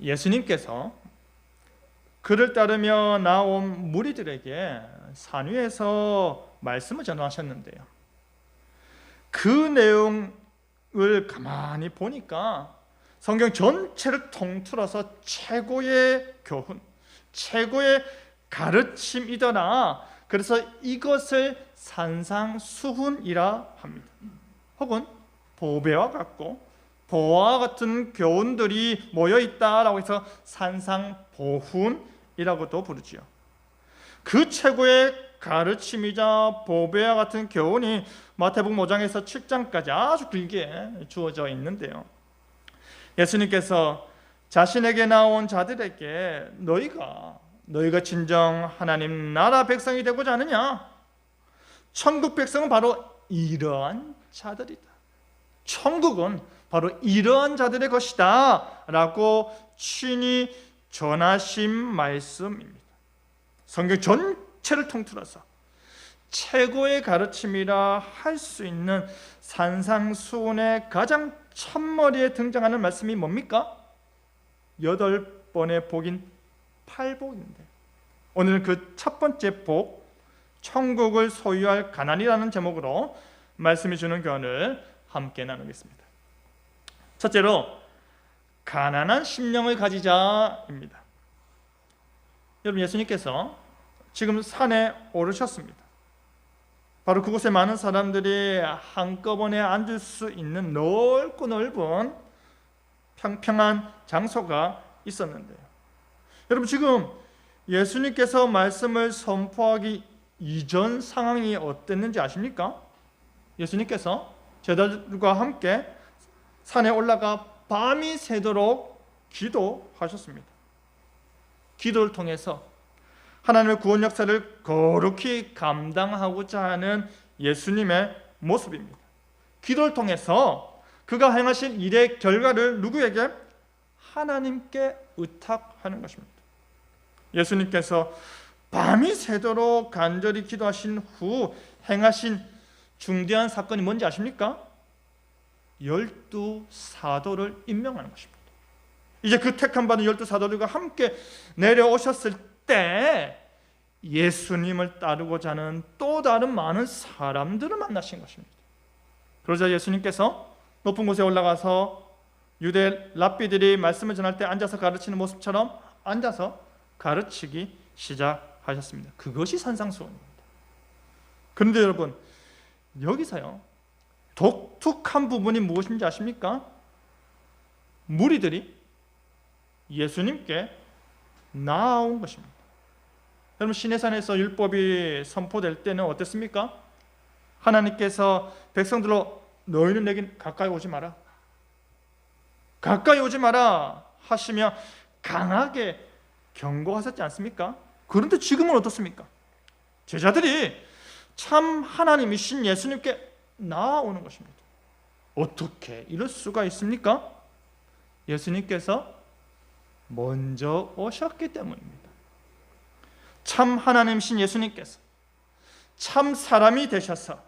예수님께서 그를 따르며 나온 무리들에게 산 위에서 말씀을 전하셨는데요. 그 내용을 가만히 보니까 성경 전체를 통틀어서 최고의 교훈, 최고의 가르침이더라. 그래서 이것을 산상수훈이라 합니다. 혹은 보배와 같고 보와 같은 교훈들이 모여 있다라고 해서 산상보훈이라고도 부르지요. 그 최고의 가르침이자 보배와 같은 교훈이 마태복음 5장에서 7장까지 아주 길게 주어져 있는데요. 예수님께서 자신에게 나온 자들에게 너희가 너희가 진정 하나님 나라 백성이 되고자 하느냐? 천국 백성은 바로 이러한 자들이다. 천국은 바로 이러한 자들의 것이다. 라고 친히 전하신 말씀입니다. 성경 전체를 통틀어서 최고의 가르침이라 할 수 있는 산상수훈의 가장 첫머리에 등장하는 말씀이 뭡니까? 여덟 번의 복인 팔복인데 오늘은 그 첫 번째 복 천국을 소유할 가난이라는 제목으로 말씀이 주는 교훈을 함께 나누겠습니다. 첫째로 가난한 심령을 가지자입니다. 여러분 예수님께서 지금 산에 오르셨습니다. 바로 그곳에 많은 사람들이 한꺼번에 앉을 수 있는 넓고 넓은 평평한 장소가 있었는데요. 여러분 지금 예수님께서 말씀을 선포하기 이전 상황이 어땠는지 아십니까? 예수님께서 제자들과 함께 산에 올라가 밤이 새도록 기도하셨습니다. 기도를 통해서 하나님의 구원 역사를 거룩히 감당하고자 하는 예수님의 모습입니다. 기도를 통해서 그가 행하신 일의 결과를 누구에게 하나님께 의탁하는 것입니다. 예수님께서 밤이 새도록 간절히 기도하신 후 행하신 중대한 사건이 뭔지 아십니까? 열두 사도를 임명하는 것입니다. 이제 그 택함 받은 열두 사도들과 함께 내려오셨을 때 예수님을 따르고자 하는 또 다른 많은 사람들을 만나신 것입니다. 그러자 예수님께서 높은 곳에 올라가서 유대 랍비들이 말씀을 전할 때 앉아서 가르치는 모습처럼 앉아서 가르치기 시작하셨습니다. 그것이 산상수훈입니다. 그런데 여러분 여기서요 독특한 부분이 무엇인지 아십니까? 무리들이 예수님께 나아온 것입니다. 여러분 시내산에서 율법이 선포될 때는 어땠습니까? 하나님께서 백성들로 너희는 내게 가까이 오지 마라. 가까이 오지 마라 하시며 강하게 경고하셨지 않습니까? 그런데 지금은 어떻습니까? 제자들이 참 하나님이신 예수님께 나아오는 것입니다. 어떻게 이럴 수가 있습니까? 예수님께서 먼저 오셨기 때문입니다. 참 하나님이신 예수님께서 참 사람이 되셔서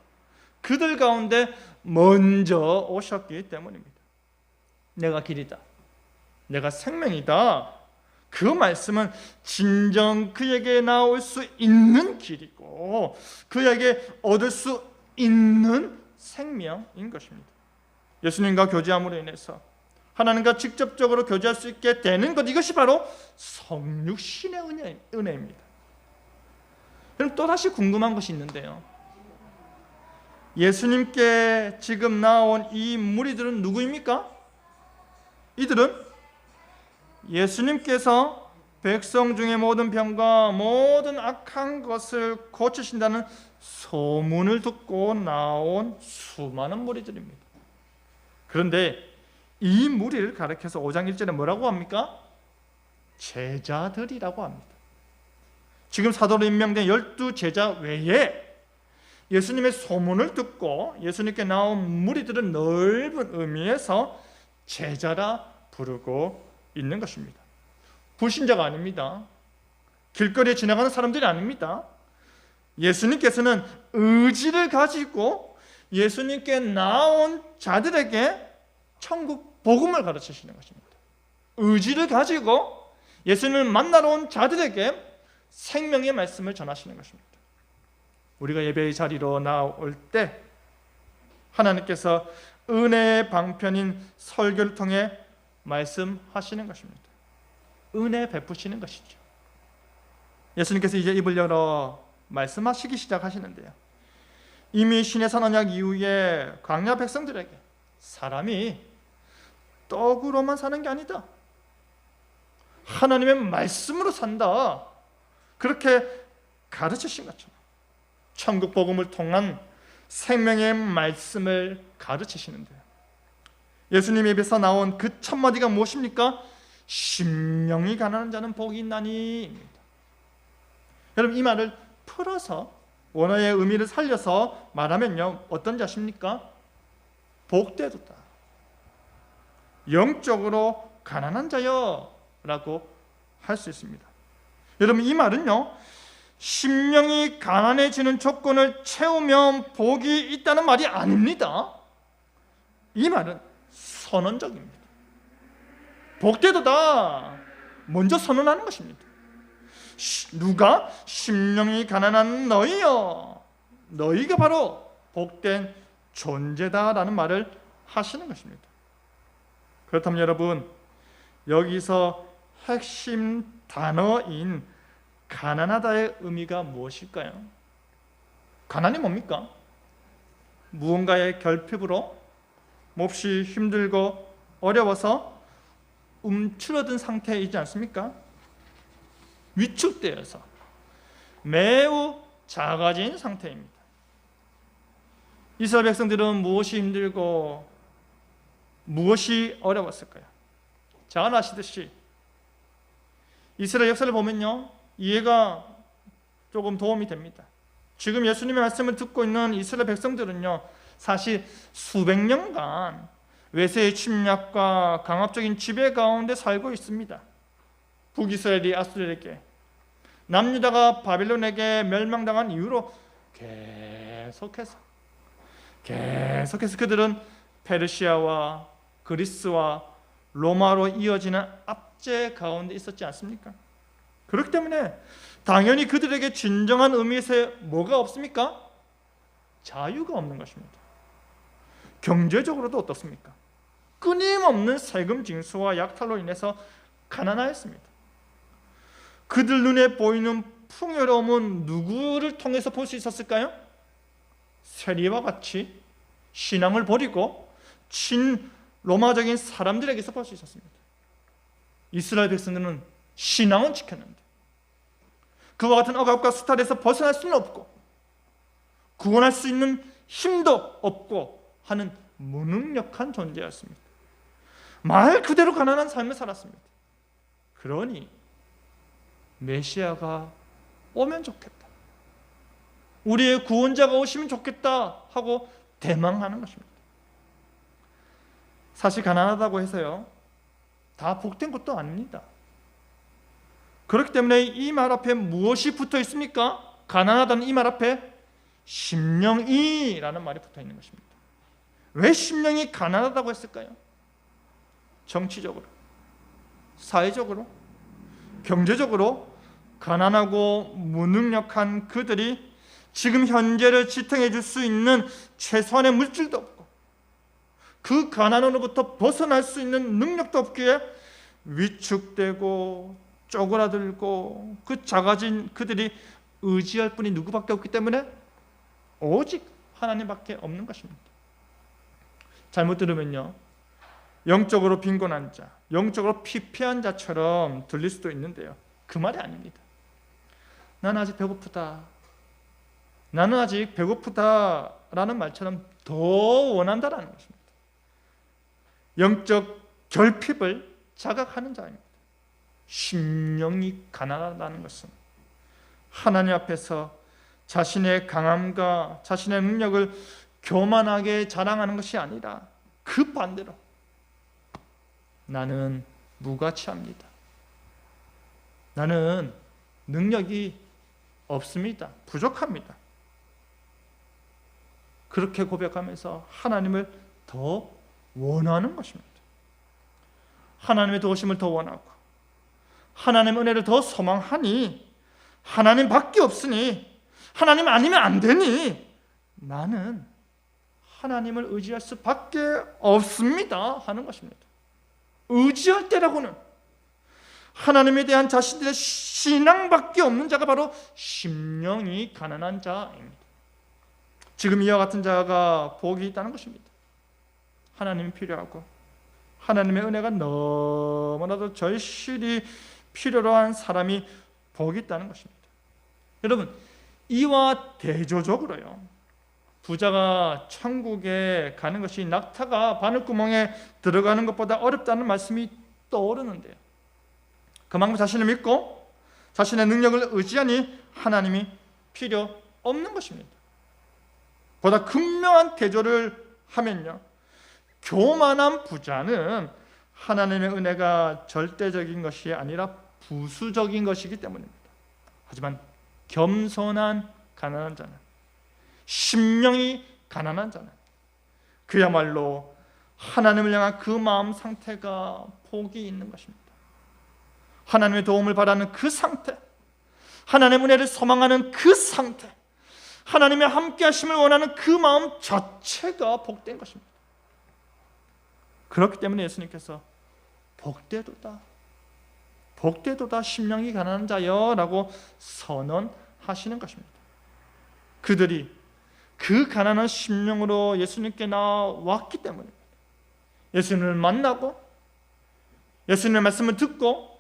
그들 가운데 먼저 오셨기 때문입니다. 내가 길이다. 내가 생명이다. 그 말씀은 진정 그에게 나올 수 있는 길이고 그에게 얻을 수 있는 생명인 것입니다. 예수님과 교제함으로 인해서 하나님과 직접적으로 교제할 수 있게 되는 것 이것이 바로 성육신의 은혜, 은혜입니다. 그럼 또 다시 궁금한 것이 있는데요. 예수님께 지금 나온 이 무리들은 누구입니까? 이들은 예수님께서 백성 중의 모든 병과 모든 악한 것을 고치신다는 소문을 듣고 나온 수많은 무리들입니다. 그런데 이 무리를 가리켜서 5장 1절에 뭐라고 합니까? 제자들이라고 합니다. 지금 사도로 임명된 열두 제자 외에 예수님의 소문을 듣고 예수님께 나온 무리들은 넓은 의미에서 제자라 부르고 있는 것입니다. 불신자가 아닙니다. 길거리에 지나가는 사람들이 아닙니다. 예수님께서는 의지를 가지고 예수님께 나온 자들에게 천국 복음을 가르치시는 것입니다. 의지를 가지고 예수님을 만나러 온 자들에게 생명의 말씀을 전하시는 것입니다. 우리가 예배의 자리로 나올 때 하나님께서 은혜의 방편인 설교를 통해 말씀하시는 것입니다. 은혜 베푸시는 것이죠. 예수님께서 이제 입을 열어 말씀하시기 시작하시는데요. 이미 신의 산 언약 이후에 광야 백성들에게 사람이 떡으로만 사는 게 아니다. 하나님의 말씀으로 산다. 그렇게 가르치신 것처럼 천국 복음을 통한 생명의 말씀을 가르치시는데요. 예수님 입에서 나온 그 첫 마디가 무엇입니까? 심령이 가난한 자는 복이 있나니입니다. 여러분 이 말을 풀어서 원어의 의미를 살려서 말하면요 어떤 자십니까? 복되도다. 영적으로 가난한 자여라고 할 수 있습니다. 여러분 이 말은요 심령이 가난해지는 조건을 채우면 복이 있다는 말이 아닙니다. 이 말은 선언적입니다. 복되도다. 먼저 선언하는 것입니다. 누가 심령이 가난한 너희여 너희가 바로 복된 존재다라는 말을 하시는 것입니다. 그렇다면 여러분 여기서 핵심 단어인 가난하다의 의미가 무엇일까요? 가난이 뭡니까? 무언가의 결핍으로 몹시 힘들고 어려워서 움츠러든 상태이지 않습니까? 위축되어서 매우 작아진 상태입니다. 이스라엘 백성들은 무엇이 힘들고 무엇이 어려웠을까요? 잘 아시듯이 이스라엘 역사를 보면요 이해가 조금 도움이 됩니다. 지금 예수님의 말씀을 듣고 있는 이스라엘 백성들은요 사실 수백 년간 외세의 침략과 강압적인 지배 가운데 살고 있습니다. 북이스라엘이 아수르에게 남유다가 바빌론에게 멸망당한 이후로 계속해서 계속해서 그들은 페르시아와 그리스와 로마로 이어지는 압제 가운데 있었지 않습니까? 그렇기 때문에 당연히 그들에게 진정한 의미에서 뭐가 없습니까? 자유가 없는 것입니다. 경제적으로도 어떻습니까? 끊임없는 세금 징수와 약탈로 인해서 가난하였습니다. 그들 눈에 보이는 풍요로움은 누구를 통해서 볼 수 있었을까요? 세리와 같이 신앙을 버리고 친 로마적인 사람들에게서 볼 수 있었습니다. 이스라엘 백성들은 신앙은 지켰는데 그와 같은 억압과 수탈에서 벗어날 수는 없고 구원할 수 있는 힘도 없고 하는 무능력한 존재였습니다. 말 그대로 가난한 삶을 살았습니다. 그러니 메시아가 오면 좋겠다. 우리의 구원자가 오시면 좋겠다 하고 대망하는 것입니다. 사실 가난하다고 해서요. 다 복된 것도 아닙니다. 그렇기 때문에 이 말 앞에 무엇이 붙어 있습니까? 가난하다는 이 말 앞에 심령이라는 말이 붙어 있는 것입니다. 왜 심령이 가난하다고 했을까요? 정치적으로, 사회적으로, 경제적으로 가난하고 무능력한 그들이 지금 현재를 지탱해 줄 수 있는 최소한의 물질도 없고 그 가난으로부터 벗어날 수 있는 능력도 없기에 위축되고 쪼그라들고 그 작아진 그들이 의지할 분이 누구밖에 없기 때문에 오직 하나님밖에 없는 것입니다. 잘못 들으면요. 영적으로 빈곤한 자, 영적으로 피폐한 자처럼 들릴 수도 있는데요. 그 말이 아닙니다. 나는 아직 배고프다. 나는 아직 배고프다라는 말처럼 더 원한다라는 것입니다. 영적 결핍을 자각하는 자입니다. 심령이 가난하다는 것은 하나님 앞에서 자신의 강함과 자신의 능력을 교만하게 자랑하는 것이 아니라 그 반대로 나는 무가치합니다. 나는 능력이 없습니다. 부족합니다. 그렇게 고백하면서 하나님을 더 원하는 것입니다. 하나님의 도우심을 더 원하고 하나님의 은혜를 더 소망하니 하나님밖에 없으니 하나님 아니면 안 되니 나는 하나님을 의지할 수밖에 없습니다 하는 것입니다. 의지할 때라고는 하나님에 대한 자신들의 신앙밖에 없는 자가 바로 심령이 가난한 자입니다. 지금 이와 같은 자가 복이 있다는 것입니다. 하나님이 필요하고 하나님의 은혜가 너무나도 절실히 필요로 한 사람이 복이 있다는 것입니다. 여러분, 이와 대조적으로요. 부자가 천국에 가는 것이 낙타가 바늘구멍에 들어가는 것보다 어렵다는 말씀이 떠오르는데요. 그만큼 자신을 믿고 자신의 능력을 의지하니 하나님이 필요 없는 것입니다. 보다 극명한 대조를 하면요. 교만한 부자는 하나님의 은혜가 절대적인 것이 아니라 부수적인 것이기 때문입니다. 하지만 겸손한 가난한 자는 심령이 가난한 자는 그야말로 하나님을 향한 그 마음 상태가 복이 있는 것입니다. 하나님의 도움을 바라는 그 상태, 하나님의 은혜를 소망하는 그 상태, 하나님의 함께 하심을 원하는 그 마음 자체가 복된 것입니다. 그렇기 때문에 예수님께서 복되도다. 복되도다 심령이 가난한 자여라고 선언하시는 것입니다. 그들이 그 가난한 심령으로 예수님께 나왔기 때문입니다. 예수님을 만나고 예수님의 말씀을 듣고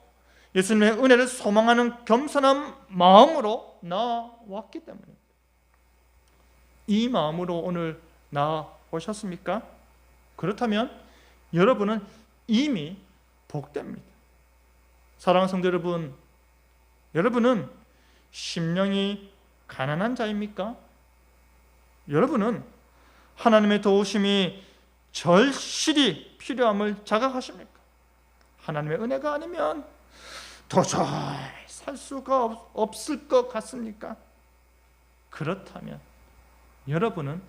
예수님의 은혜를 소망하는 겸손한 마음으로 나왔기 때문입니다. 이 마음으로 오늘 나오셨습니까? 그렇다면 여러분은 이미 복됩니다. 사랑하는 성도 여러분, 여러분은 심령이 가난한 자입니까? 여러분은 하나님의 도우심이 절실히 필요함을 자각하십니까? 하나님의 은혜가 아니면 도저히 살 수가 없, 없을 것 같습니까? 그렇다면 여러분은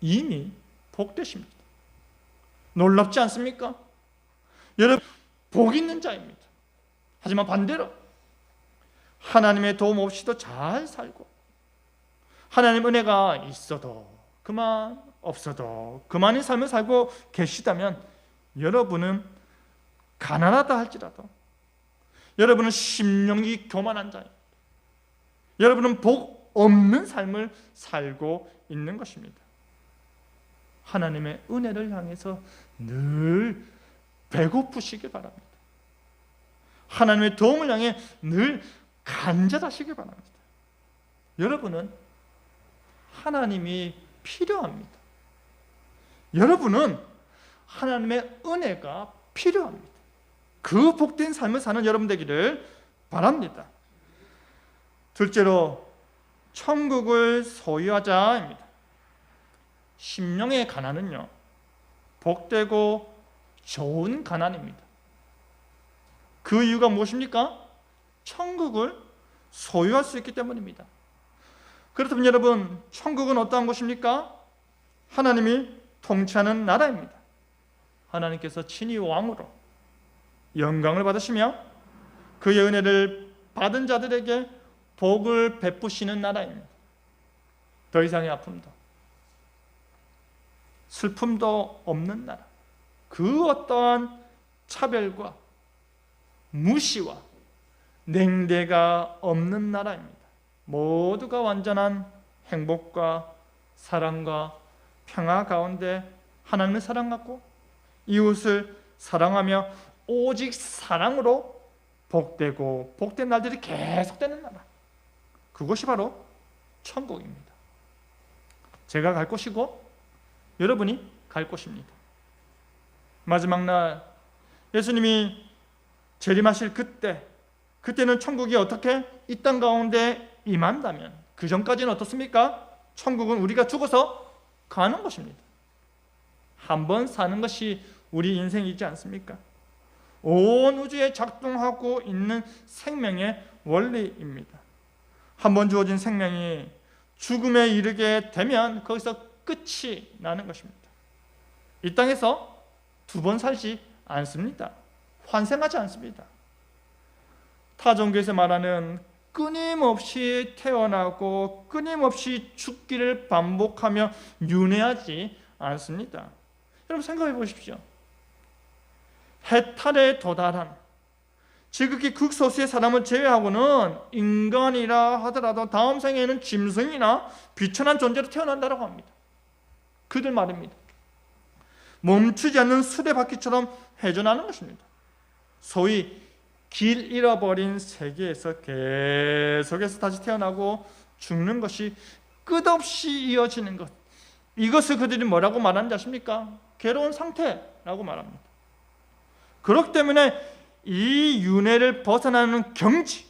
이미 복되십니다. 놀랍지 않습니까? 여러분 복 있는 자입니다. 하지만 반대로 하나님의 도움 없이도 잘 살고 하나님 은혜가 있어도 그만 없어도 그만의 삶을 살고 계시다면 여러분은 가난하다 할지라도 여러분은 심령이 교만한 자입니다. 여러분은 복 없는 삶을 살고 있는 것입니다. 하나님의 은혜를 향해서 늘 배고프시길 바랍니다. 하나님의 도움을 향해 늘 간절하시길 바랍니다. 여러분은 하나님이 필요합니다. 여러분은 하나님의 은혜가 필요합니다. 그 복된 삶을 사는 여러분 되기를 바랍니다. 둘째로 천국을 소유하자입니다. 심령의 가난은요. 복되고 좋은 가난입니다. 그 이유가 무엇입니까? 천국을 소유할 수 있기 때문입니다. 그렇다면 여러분, 천국은 어떠한 곳입니까? 하나님이 통치하는 나라입니다. 하나님께서 친히 왕으로 영광을 받으시며 그의 은혜를 받은 자들에게 복을 베푸시는 나라입니다. 더 이상의 아픔도 슬픔도 없는 나라. 그 어떠한 차별과 무시와 냉대가 없는 나라입니다. 모두가 완전한 행복과 사랑과 평화 가운데 하나님을 사랑하고 이웃을 사랑하며 오직 사랑으로 복되고 복된 날들이 계속되는 나라. 그것이 바로 천국입니다. 제가 갈 곳이고 여러분이 갈 곳입니다. 마지막 날 예수님이 재림하실 그때 그때는 천국이 어떻게 이 땅 가운데 임한다면 그 전까지는 어떻습니까? 천국은 우리가 죽어서 가는 것입니다. 한 번 사는 것이 우리 인생이지 않습니까? 온 우주에 작동하고 있는 생명의 원리입니다. 한 번 주어진 생명이 죽음에 이르게 되면 거기서 끝이 나는 것입니다. 이 땅에서 두 번 살지 않습니다. 환생하지 않습니다. 타종교에서 말하는 끊임없이 태어나고 끊임없이 죽기를 반복하며 윤회하지 않습니다. 여러분 생각해 보십시오. 해탈에 도달한 지극히 극소수의 사람을 제외하고는 인간이라 하더라도 다음 생에는 짐승이나 비천한 존재로 태어난다고 합니다. 그들 말입니다. 멈추지 않는 수레바퀴처럼 회전하는 것입니다. 소위 길 잃어버린 세계에서 계속해서 다시 태어나고 죽는 것이 끝없이 이어지는 것. 이것을 그들이 뭐라고 말하는지 아십니까? 괴로운 상태라고 말합니다. 그렇기 때문에 이 윤회를 벗어나는 경지,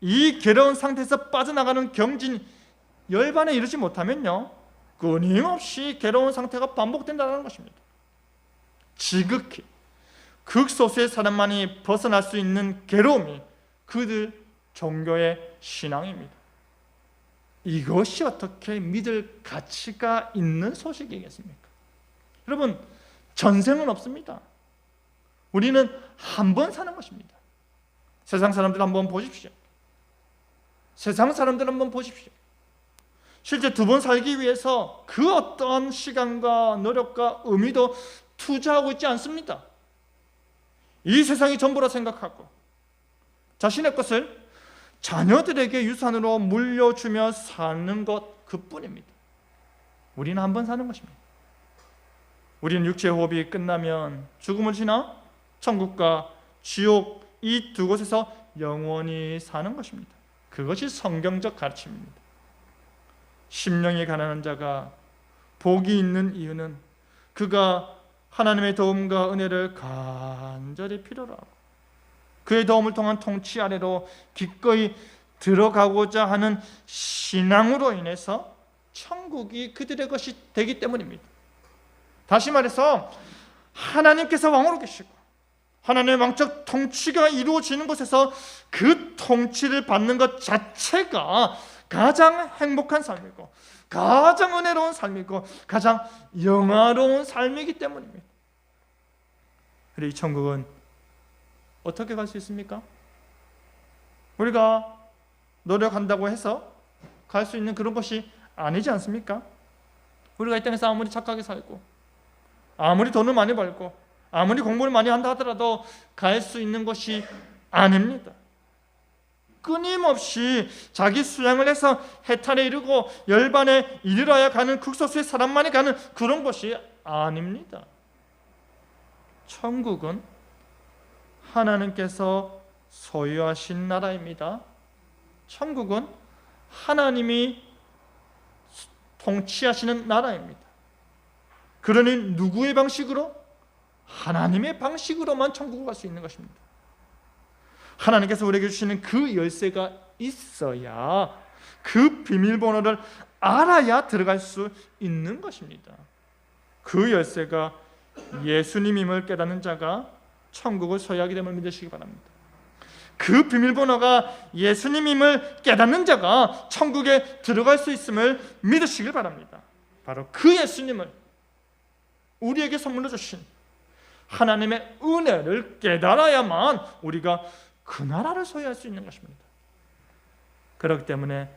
이 괴로운 상태에서 빠져나가는 경진 열반에 이르지 못하면요, 끊임없이 괴로운 상태가 반복된다는 것입니다. 지극히 극소수의 사람만이 벗어날 수 있는 괴로움이 그들 종교의 신앙입니다. 이것이 어떻게 믿을 가치가 있는 소식이겠습니까? 여러분, 전생은 없습니다. 우리는 한 번 사는 것입니다. 세상 사람들 한번 보십시오. 세상 사람들 한번 보십시오. 실제 두 번 살기 위해서 그 어떤 시간과 노력과 의미도 투자하고 있지 않습니다. 이 세상이 전부라 생각하고 자신의 것을 자녀들에게 유산으로 물려주며 사는 것 그뿐입니다. 우리는 한 번 사는 것입니다. 우리는 육체 호흡이 끝나면 죽음을 지나 천국과 지옥 이 두 곳에서 영원히 사는 것입니다. 그것이 성경적 가르침입니다. 심령이 가난한 자가 복이 있는 이유는 그가 하나님의 도움과 은혜를 간절히 필요로 하고 그의 도움을 통한 통치 아래로 기꺼이 들어가고자 하는 신앙으로 인해서 천국이 그들의 것이 되기 때문입니다. 다시 말해서 하나님께서 왕으로 계시고 하나님의 왕적 통치가 이루어지는 곳에서 그 통치를 받는 것 자체가 가장 행복한 삶이고 가장 은혜로운 삶이고 가장 영화로운 삶이기 때문입니다. 그래 이 천국은 어떻게 갈 수 있습니까? 우리가 노력한다고 해서 갈 수 있는 그런 것이 아니지 않습니까? 우리가 이 땅에서 아무리 착하게 살고 아무리 돈을 많이 벌고 아무리 공부를 많이 한다 하더라도 갈 수 있는 것이 아닙니다. 끊임없이 자기 수양을 해서 해탈에 이르고 열반에 이르러야 가는 극소수의 사람만이 가는 그런 것이 아닙니다. 천국은 하나님께서 소유하신 나라입니다. 천국은 하나님이 통치하시는 나라입니다. 그러니 누구의 방식으로? 하나님의 방식으로만 천국을 갈 수 있는 것입니다. 하나님께서 우리에게 주시는 그 열쇠가 있어야 그 비밀번호를 알아야 들어갈 수 있는 것입니다. 그 열쇠가 예수님임을 깨닫는 자가 천국을 소유하게 됨을 믿으시기 바랍니다. 그 비밀번호가 예수님임을 깨닫는 자가 천국에 들어갈 수 있음을 믿으시길 바랍니다. 바로 그 예수님을 우리에게 선물로 주신 하나님의 은혜를 깨달아야만 우리가 그 나라를 소유할 수 있는 것입니다. 그렇기 때문에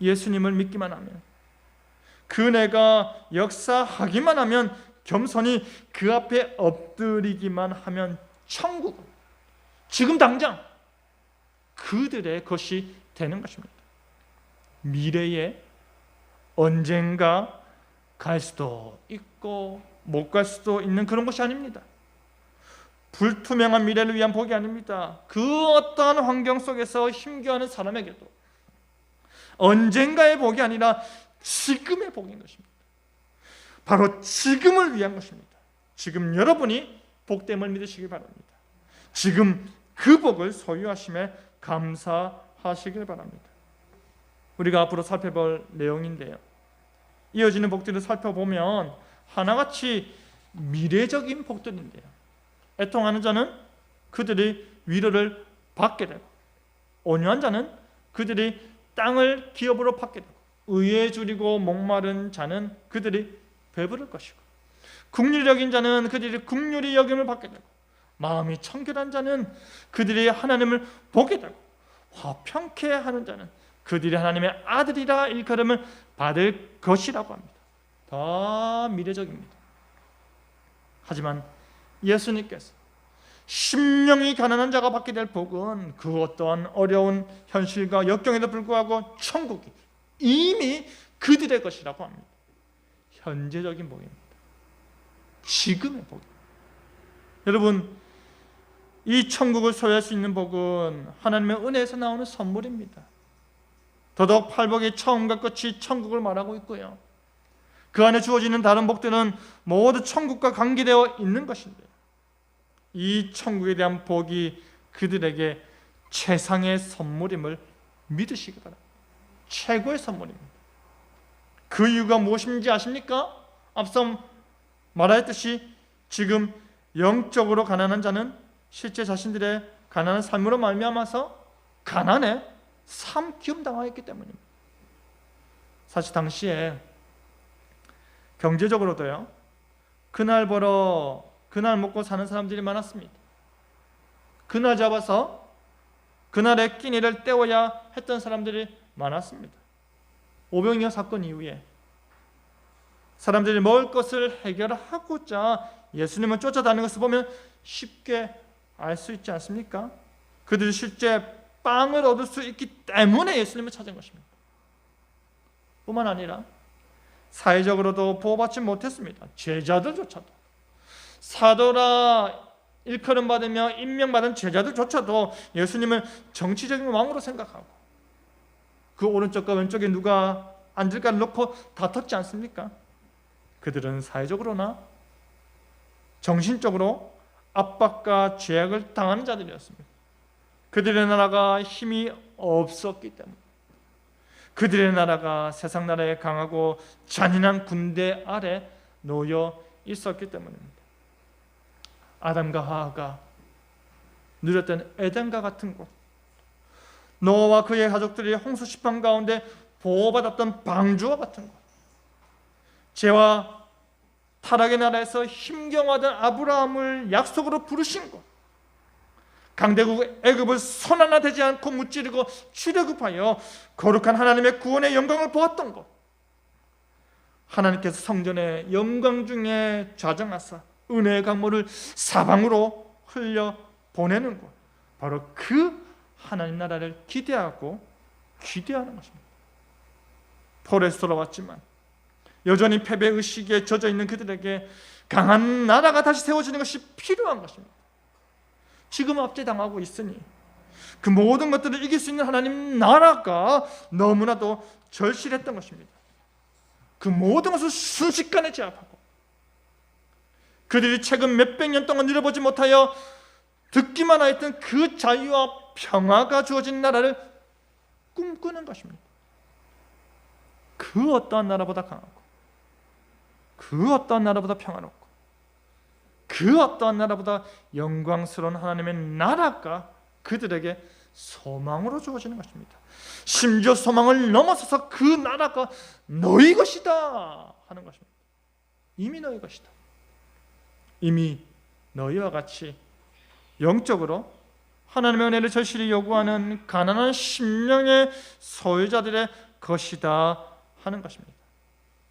예수님을 믿기만 하면 그 은혜가 역사하기만 하면 겸손히 그 앞에 엎드리기만 하면 천국 지금 당장 그들의 것이 되는 것입니다. 미래에 언젠가 갈 수도 있고 못 갈 수도 있는 그런 것이 아닙니다. 불투명한 미래를 위한 복이 아닙니다. 그 어떠한 환경 속에서 힘겨워하는 사람에게도 언젠가의 복이 아니라 지금의 복인 것입니다. 바로 지금을 위한 것입니다. 지금 여러분이 복됨을 믿으시기 바랍니다. 지금 그 복을 소유하심에 감사하시길 바랍니다. 우리가 앞으로 살펴볼 내용인데요. 이어지는 복들을 살펴보면 하나같이 미래적인 복들인데요. 애통하는 자는 그들이 위로를 받게 되고 온유한 자는 그들이 땅을 기업으로 받게 되고 의에 줄이고 목마른 자는 그들이 배부를 것이고 국률적인 자는 그들이 국률이 여김을 받게 되고 마음이 청결한 자는 그들이 하나님을 보게 되고 화평케 하는 자는 그들이 하나님의 아들이라 일컬음을 받을 것이라고 합니다. 다 미래적입니다. 하지만 예수님께서 심령이 가난한 자가 받게 될 복은 그 어떠한 어려운 현실과 역경에도 불구하고 천국이 이미 그들의 것이라고 합니다. 현재적인 복입니다. 지금의 복. 여러분, 이 천국을 소유할 수 있는 복은 하나님의 은혜에서 나오는 선물입니다. 더더욱 팔복이 처음과 끝이 천국을 말하고 있고요. 그 안에 주어지는 다른 복들은 모두 천국과 관계되어 있는 것인데 이 천국에 대한 복이 그들에게 최상의 선물임을 믿으시기 바랍니다. 최고의 선물입니다. 그 이유가 무엇인지 아십니까? 앞서 말하였듯이 지금 영적으로 가난한 자는 실제 자신들의 가난한 삶으로 말미암아서 가난에 삼키움 당하였기 때문입니다. 사실 당시에 경제적으로도요. 그날 벌어 그날 먹고 사는 사람들이 많았습니다. 그날 잡아서 그날의 끼니를 때워야 했던 사람들이 많았습니다. 오병이어 사건 이후에 사람들이 먹을 것을 해결하고자 예수님을 쫓아다니는 것을 보면 쉽게 알 수 있지 않습니까? 그들이 실제 빵을 얻을 수 있기 때문에 예수님을 찾은 것입니다. 뿐만 아니라 사회적으로도 보호받지 못했습니다. 제자들조차도 사도라 일컬음 받으며 임명받은 제자들조차도 예수님을 정치적인 왕으로 생각하고 그 오른쪽과 왼쪽에 누가 앉을까를 놓고 다퉜지 않습니까? 그들은 사회적으로나 정신적으로 압박과 죄악을 당하는 자들이었습니다. 그들의 나라가 힘이 없었기 때문에 그들의 나라가 세상 나라에 강하고 잔인한 군대 아래 놓여 있었기 때문입니다. 아담과 하하가 누렸던 에덴과 같은 곳, 노아와 그의 가족들이 홍수 시판 가운데 보호받았던 방주와 같은 곳, 죄와 타락의 나라에서 힘경하던 아브라함을 약속으로 부르신 곳, 강대국 애굽을 손 하나 대지 않고 무찌르고 출애굽하여 거룩한 하나님의 구원의 영광을 보았던 것. 하나님께서 성전의 영광 중에 좌정하사 은혜의 강물을 사방으로 흘려 보내는 것. 바로 그 하나님 나라를 기대하고 기대하는 것입니다. 폴에서 돌아왔지만 여전히 패배 의식에 젖어 있는 그들에게 강한 나라가 다시 세워지는 것이 필요한 것입니다. 지금 압제당하고 있으니 그 모든 것들을 이길 수 있는 하나님 나라가 너무나도 절실했던 것입니다. 그 모든 것을 순식간에 제압하고 그들이 최근 몇백 년 동안 누려보지 못하여 듣기만 하였던 그 자유와 평화가 주어진 나라를 꿈꾸는 것입니다. 그 어떠한 나라보다 강하고 그 어떠한 나라보다 평화롭고 그 어떠한 나라보다 영광스러운 하나님의 나라가 그들에게 소망으로 주어지는 것입니다. 심지어 소망을 넘어서서 그 나라가 너희 것이다 하는 것입니다. 이미 너희 것이다. 이미 너희와 같이 영적으로 하나님의 은혜를 절실히 요구하는 가난한 심령의 소유자들의 것이다 하는 것입니다.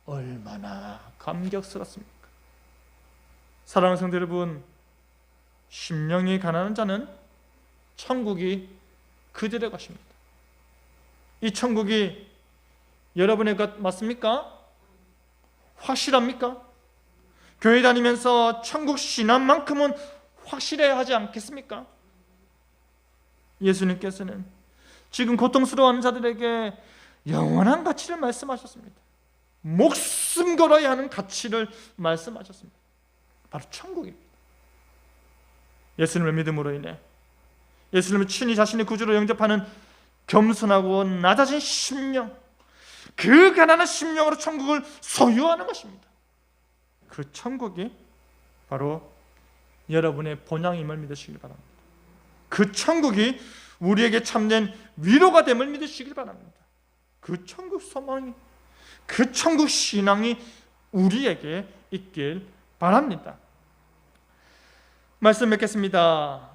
얼마나 감격스럽습니까? 사랑하는 성도 여러분, 심령이 가난한 자는 천국이 그들의 것입니다. 이 천국이 여러분의 것 맞습니까? 확실합니까? 교회 다니면서 천국 신앙만큼은 확실해야 하지 않겠습니까? 예수님께서는 지금 고통스러워하는 자들에게 영원한 가치를 말씀하셨습니다. 목숨 걸어야 하는 가치를 말씀하셨습니다. 바로 천국입니다. 예수님을 믿음으로 인해 예수님을 친히 자신의 구주로 영접하는 겸손하고 낮아진 심령, 그 가난한 심령으로 천국을 소유하는 것입니다. 그 천국이 바로 여러분의 본향임을 믿으시길 바랍니다. 그 천국이 우리에게 참된 위로가 됨을 믿으시길 바랍니다. 그 천국 소망이, 그 천국 신앙이 우리에게 있길 바랍니다. 말씀 맺겠습니다.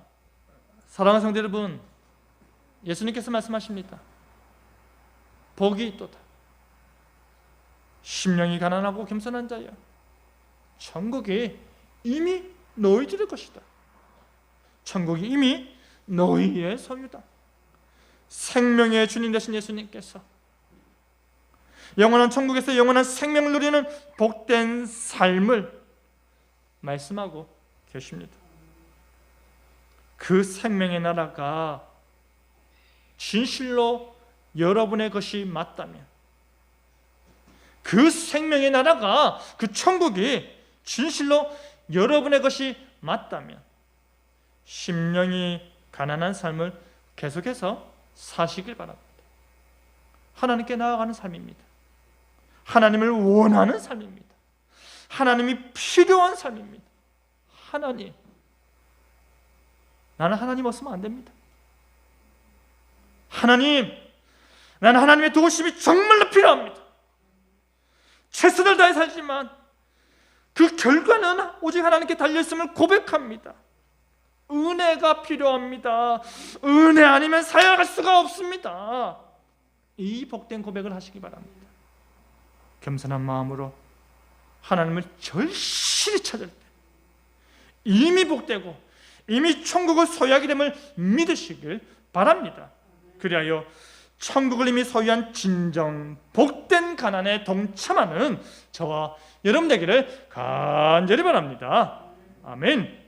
사랑하는 성도 여러분, 예수님께서 말씀하십니다. 복이 있도다. 심령이 가난하고 겸손한 자여, 천국이 이미 너희들의 것이다. 천국이 이미 너희의 소유다. 생명의 주님 되신 예수님께서 영원한 천국에서 영원한 생명을 누리는 복된 삶을 말씀하고 계십니다. 그 생명의 나라가 진실로 여러분의 것이 맞다면 그 생명의 나라가 그 천국이 진실로 여러분의 것이 맞다면 심령이 가난한 삶을 계속해서 사시길 바랍니다. 하나님께 나아가는 삶입니다. 하나님을 원하는 삶입니다. 하나님이 필요한 삶입니다. 하나님. 나는 하나님 없으면 안 됩니다. 하나님, 나는 하나님의 도우심이 정말로 필요합니다. 최선을 다해 살지만 그 결과는 오직 하나님께 달려있음을 고백합니다. 은혜가 필요합니다. 은혜 아니면 살아갈 수가 없습니다. 이 복된 고백을 하시기 바랍니다. 겸손한 마음으로 하나님을 절실히 찾을 때 이미 복되고 이미 천국을 소유하게 됨을 믿으시길 바랍니다. 그리하여 천국을 이미 소유한 진정 복된 가난에 동참하는 저와 여러분 되기를 간절히 바랍니다. 아멘.